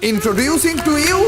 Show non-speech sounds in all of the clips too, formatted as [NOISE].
Introducing to you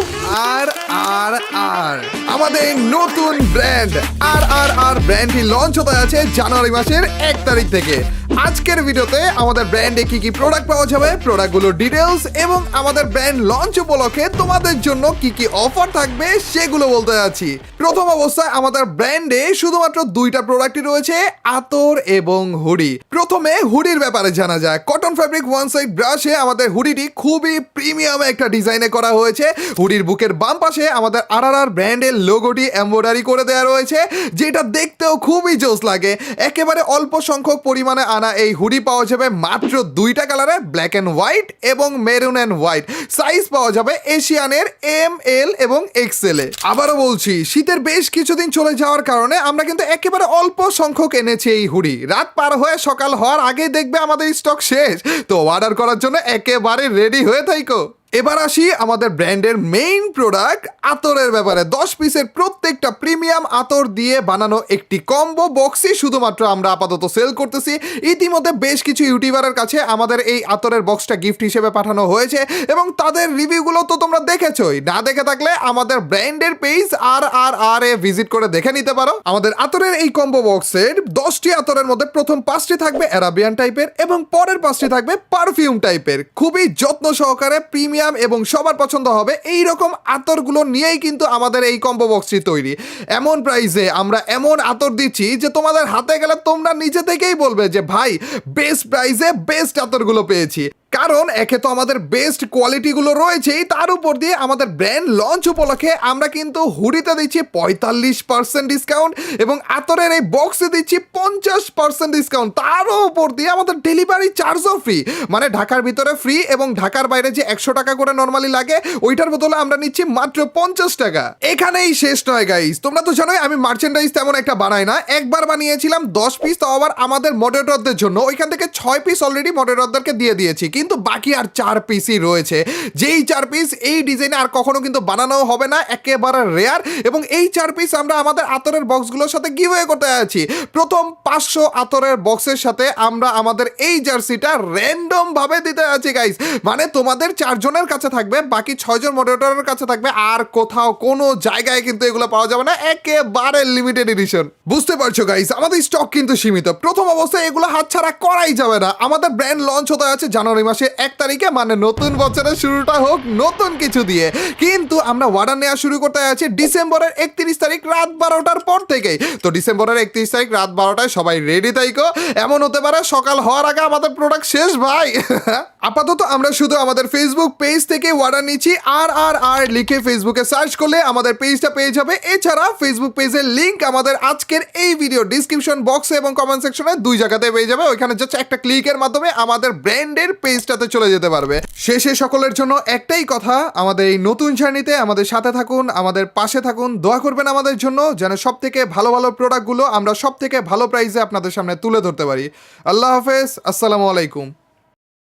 আর আর আর আমাদের নতুন ব্র্যান্ড আর আর আর ব্র্যান্ডটি লঞ্চ হতে আছে জানুয়ারি মাসের এক তারিখ থেকে। আজকের ভিডিওতে আমাদের ব্র্যান্ডে কি কি প্রোডাক্ট পাওয়া যাবে প্রোডাক্টগুলোর ডিটেলস এবং আমাদের ব্র্যান্ড লঞ্চ উপলক্ষে তোমাদের জন্য কি কি অফার থাকবে সেগুলো বলতে যাচ্ছি। প্রথম অবস্থায় আমাদের ব্র্যান্ডে শুধুমাত্র দুইটা প্রোডাক্টই রয়েছে, আতর এবং হুডি। প্রথমে হুডির ব্যাপারে জানা যায়। কটন ফ্যাব্রিক ওয়ান সাইড ব্রাশে আমাদের হুডিটি খুবই প্রিমিয়াম একটা ডিজাইনে করা হয়েছে। হুডির বুকের বাম পাশে আমাদের আর আর আর ব্র্যান্ডের লোগোটি এমব্রয়ডারি করে দেওয়া রয়েছে, যেটা দেখতেও খুবই জোস লাগে। একেবারে অল্প সংখ্যক পরিমাণে আনা এই হুডি পাওয়া যাবে মাত্র দুইটা কালারে ব্ল্যাক অ্যান্ড হোয়াইট এবং মেরুন অ্যান্ড হোয়াইট সাইজ পাওয়া যাবে এশিয়ানের এম এল এবং এক্সেল এ। আবারও বলছি, শীতের বেশ কিছুদিন চলে যাওয়ার কারণে আমরা কিন্তু একেবারে অল্প সংখ্যক এনেছি এই হুডি। রাত পার হয়ে সকাল হওয়ার আগেই দেখবে আমাদের স্টক শেষ। তো অর্ডার করার জন্য একেবারে রেডি হয়ে থাইকো। এবার আসি আমাদের ব্র্যান্ডের মেইন প্রোডাক্ট আতরের ব্যাপারে। দশ পিসের প্রত্যেকটা প্রিমিয়াম আতর দিয়ে বানানো একটি কম্বো বক্সই শুধুমাত্র আমরা আপাতত সেল করতেছি। ইতিমধ্যে বেশ কিছু ইউটিউবারের কাছে আমাদের এই আতরের বক্সটা গিফট হিসেবে পাঠানো হয়েছে এবং তাদের রিভিউগুলো তো তোমরা দেখেছই। না দেখে থাকলে আমাদের ব্র্যান্ডের পেজ আর আর আর এ ভিজিট করে দেখে নিতে পারো। আমাদের আতরের এই কম্বো বক্সের দশটি আতরের মধ্যে প্রথম পাঁচটি থাকবে অ্যারাবিয়ান টাইপের এবং পরের পাঁচটি থাকবে পারফিউম টাইপের খুবই যত্ন সহকারে প্রিমিয়াম এবং সবার পছন্দ হবে এই রকম আতরগুলো নিয়েই কিন্তু আমাদের এই কম্বো বক্সটি তৈরি। এমন প্রাইসে আমরা এমন আতর দিচ্ছি যে তোমাদের হাতে গেলে তোমরা নিজে থেকেই বলবে যে, ভাই বেস্ট প্রাইসে বেস্ট আতরগুলো পেয়েছি। কারণ একে তো আমাদের বেস্ট কোয়ালিটিগুলো রয়েছেই, তার উপর দিয়ে আমাদের ব্র্যান্ড লঞ্চ উপলক্ষে আমরা কিন্তু হুডিতে দিচ্ছি পঁয়তাল্লিশ পার্সেন্ট ডিসকাউন্ট এবং আতরের এই বক্সে দিচ্ছি পঞ্চাশ পার্সেন্ট ডিসকাউন্ট তারও উপর দিয়ে আমাদের ডেলিভারি চার্জও ফ্রি মানে ঢাকার ভিতরে ফ্রি এবং ঢাকার বাইরে যে একশো টাকা করে নর্মালি লাগে, ওইটার বদলে আমরা নিচ্ছি মাত্র পঞ্চাশ টাকা। এখানেই শেষ নয় গাইস তোমরা তো জানোই, আমি মার্চেন্ডাইজ তেমন একটা বানাই না। একবার বানিয়েছিলাম, দশ পিস তাও আবার আমাদের মডারেটরদের জন্য। ওইখান থেকে ছয় পিস অলরেডি মডারেটরদেরকে দিয়ে দিয়েছি। কিন্তু বাকি আর চার পিসই রয়েছে। যেই চার পিস এই ডিজাইনে আর কখনো কিন্তু বানানো হবে না, একেবারে রেয়ার এবং এই চার পিস আমরা আমাদের আতরের বক্সগুলোর সাথে গিভওয়ে করতে আছি প্রথম পাঁচশো আতরের বক্সের সাথে আমরা আমাদের এই জার্সিটা র্যান্ডম ভাবে দিতে আছি গাইস মানে তোমাদের চারজনের কাছে থাকবে, বাকি ছয়জন মডারেটরের কাছে থাকবে, আর কোথাও কোনো জায়গায় কিন্তু এগুলো পাওয়া যাবে না, একেবারে লিমিটেড এডিশন বুঝতে পারছ গাইস আমাদের স্টক কিন্তু সীমিত। প্রথম অবস্থায় এগুলো হাতছাড়া করাই যাবে না। আমাদের ব্র্যান্ড লঞ্চ হতে আছে জানুয়ারি এক তারিখে মানে নতুন বছরের শুরুটা হোক নতুন কিছু দিয়ে। কিন্তু আমরা অর্ডার নেওয়া শুরু করতে আছি ডিসেম্বরের একত্রিশ তারিখ রাত বারোটার পর থেকেই। তো ডিসেম্বরের একত্রিশ তারিখ রাত বারোটায় সবাই রেডি তাইকো এমন হতে পারে সকাল হওয়ার আগে আমাদের প্রোডাক্ট শেষ, ভাই। [LAUGHS] আপাতত আমরা শুধু আমাদের ফেসবুক পেজ থেকে অর্ডার নিচ্ছি। আর আর আর লিখে ফেসবুকে সার্চ করলে আমাদের পেজটা পেয়ে যাবে। এছাড়া ফেসবুক পেজের লিঙ্ক আমাদের আজকের এই ভিডিও ডিসক্রিপশন বক্সে এবং কমেন্ট সেকশনে দুই জায়গাতে পেয়ে যাবে। ওইখানে জাস্ট একটা ক্লিকের মাধ্যমে আমাদের ব্র্যান্ডের পেজটাতে চলে যেতে পারবে। শেষে সকলের জন্য একটাই কথা, আমাদের এই নতুন জার্নিতে আমাদের সাথে থাকুন, আমাদের পাশে থাকুন, দোয়া করবেন আমাদের জন্য যেন সব থেকে ভালো ভালো প্রোডাক্টগুলো আমরা সব থেকে ভালো প্রাইসে আপনাদের সামনে তুলে ধরতে পারি। আল্লাহ হাফেজ, আসসালামু আলাইকুম।